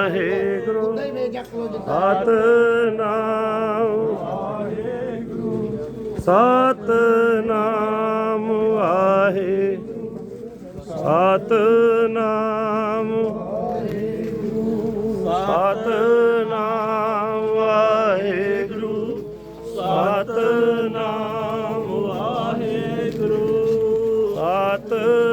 Waheguru Satnam Satnam Waheguru Satnam Waheguru Satnam Waheguru. Satnam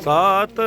Sat